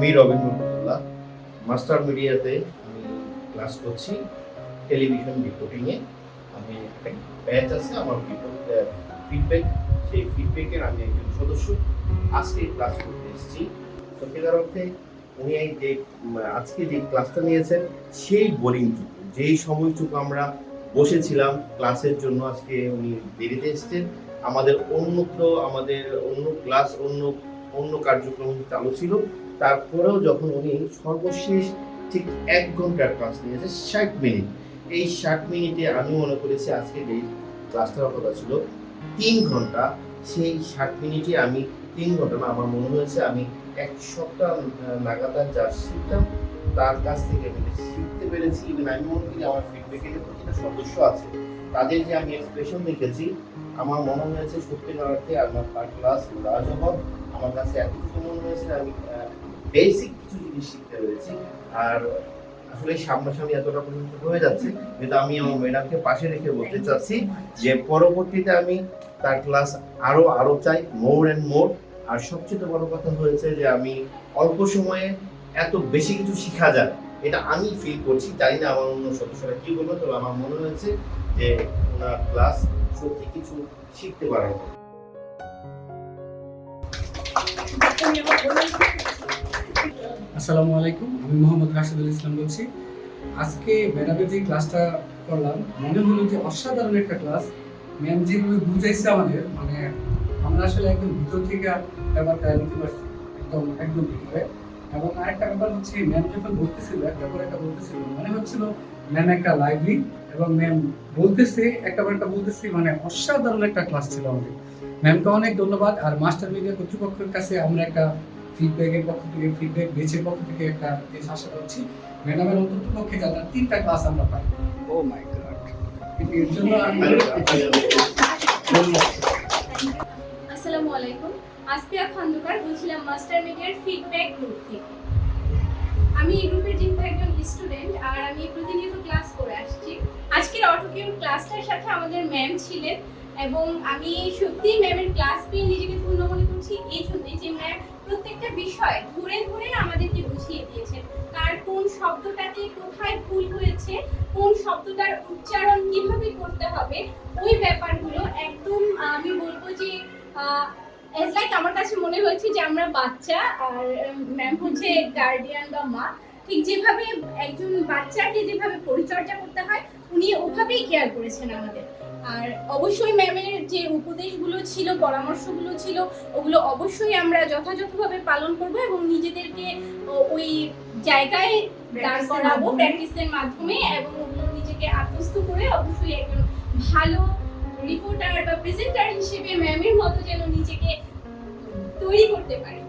আমি রবীন্দ্র রহমতুল্লাহ মাস্টার মিডিয়াতে আমি ক্লাস করছি, টেলিভিশন রিপোর্টিংয়ে আমি একটা ব্যাচ আছে, আমার ফিডব্যাক সেই ফিডব্যাকের আমি একজন সদস্য আজকে ক্লাস করতে এসেছি। সত্যিকার অর্থে উনি যে আজকে যে ক্লাসটা নিয়েছেন, সেই বোরিংটুকু যেই সময়টুকু আমরা বসেছিলাম ক্লাসের জন্য আজকে উনি দেরিতে এসেছেন। আমাদের অন্যত্র, আমাদের অন্য ক্লাস অন্য অন্য কার্যক্রম চালু ছিল। তারপরেও যখন উনি সর্বশেষ ঠিক এক ঘণ্টার ক্লাস নিয়েছে, ষাট মিনিট। এই ষাট মিনিটে আমি মনে করেছি আজকে যে ক্লাসটার কথা ছিল, তিন ঘণ্টা। সেই ষাট মিনিটে আমি তিন ঘণ্টা আমার মনে হয়েছে আমি এক সপ্তাহ লাগাতার যা শিখতাম, তার কাছ থেকে আমি শিখতে পেরেছি ইভেন আমি মনে করি আমার ফিডব্যাকের প্রতিটা সদস্য আছে, তাদের যে আমি এক্সপ্রেশন দেখেছি, আমার মনে হয়েছে সত্যিকার অর্থে আমার ক্লাস লাজবাব আমার কাছে এতটুকু মনে হয়েছে আমি বেসিক কিছু জিনিস শিখতে পেরেছি। আর আসলে সামনাসামনি এতটা পর্যন্ত হয়ে যাচ্ছে, কিন্তু আমি আমার ম্যাডামকে পাশে রেখে বলতে চাচ্ছি যে পরবর্তীতে আমি তার ক্লাস আরও আরও চাই মোর অ্যান্ড মোর আর সবচেয়ে বড় কথা হয়েছে যে আমি অল্প সময়ে এত বেশি কিছু শেখা যায়, এটা আমি ফিল করছি। জানি না আমার অন্য সদস্যরা কি বলবে, তবে আমার মনে হয়েছে যে ওনার ক্লাস সত্যি কিছু শিখতে পারার মতো। আসসালামু আলাইকুম, আমি মোহাম্মদ রাশিদুল ইসলাম বলছি। আজকে ম্যাডামের যে ক্লাসটা করলাম, মনে হলো যে অসাধারণ একটা ক্লাস। ম্যাম যেভাবে বুঝাইছে আমাদের মানে আমরা আসলে একদম ভিতর থেকে ব্যাপারটা নিতে পারছি একদম একদম ভিতরে। এবং আরেকটা ব্যাপার হচ্ছে, ম্যাম যখন বলতেছিল একটা পর একটা বলতেছিল, মনে হচ্ছিল ম্যাম একটা লাইব্রেরি এবং ম্যাম বলতেছে, একটা পর একটা বলতেছে মানে অসাধারণ একটা ক্লাস ছিল আমাদের। ম্যামকে অনেক ধন্যবাদ, আর মাস্টার মিডিয়া কর্তৃপক্ষের কাছে আমরা একটা ফিডব্যাকের পক্ষ থেকে ফিডব্যাক বেচের পক্ষ থেকে একটা জিনিস আশা করছি ম্যাডামের অন্তত পক্ষে যাতে তিনটা ক্লাস আমরা পাই। ও মাই গড এর জন্য আমি আসসালামু আলাইকুম। আসপিয়া খন্দকার বলছিলাম মাস্টার মিডিয়ার ফিডব্যাক গ্রুপ থেকে। আমি এই গ্রুপের যেহেতু একজন স্টুডেন্ট আর আমি প্রতিনিয়ত ক্লাস করে আসছি। আজকের অটোকিউর ক্লাসটার সাথে আমাদের ম্যাম ছিলেন এবং আমি সত্যিই বিষয় ধরে ধরে আমাদেরকে বুঝিয়ে দিয়েছেন। কার কোন শব্দটাতে কোথায় ভুল হয়েছে, কোন শব্দটার উচ্চারণ কীভাবে করতে হবে, ওই ব্যাপারগুলো একদম আমি বলব যে এজ লাইক আমার কাছে মনে হয়েছে যে আমরা বাচ্চা আর ম্যাম হচ্ছে গার্ডিয়ান বা মা, ঠিক যেভাবে একজন বাচ্চাকে যেভাবে পরিচর্যা করতে হয়, উনি ওভাবেই কেয়ার করেছেন আমাদের। আর অবশ্যই ম্যামের যে উপদেশগুলো ছিল পরামর্শগুলো ছিল ওগুলো অবশ্যই আমরা যথাযথভাবে পালন করব এবং নিজেদেরকে ওই জায়গায় দাঁড় করাবো প্র্যাকটিসের মাধ্যমে এবং ওগুলো নিজেকে আত্মস্থ করে অবশ্যই একজন ভালো রিপোর্টার বা প্রেজেন্টার হিসেবে ম্যামের মতো যেন নিজেকে তৈরি করতে পারি।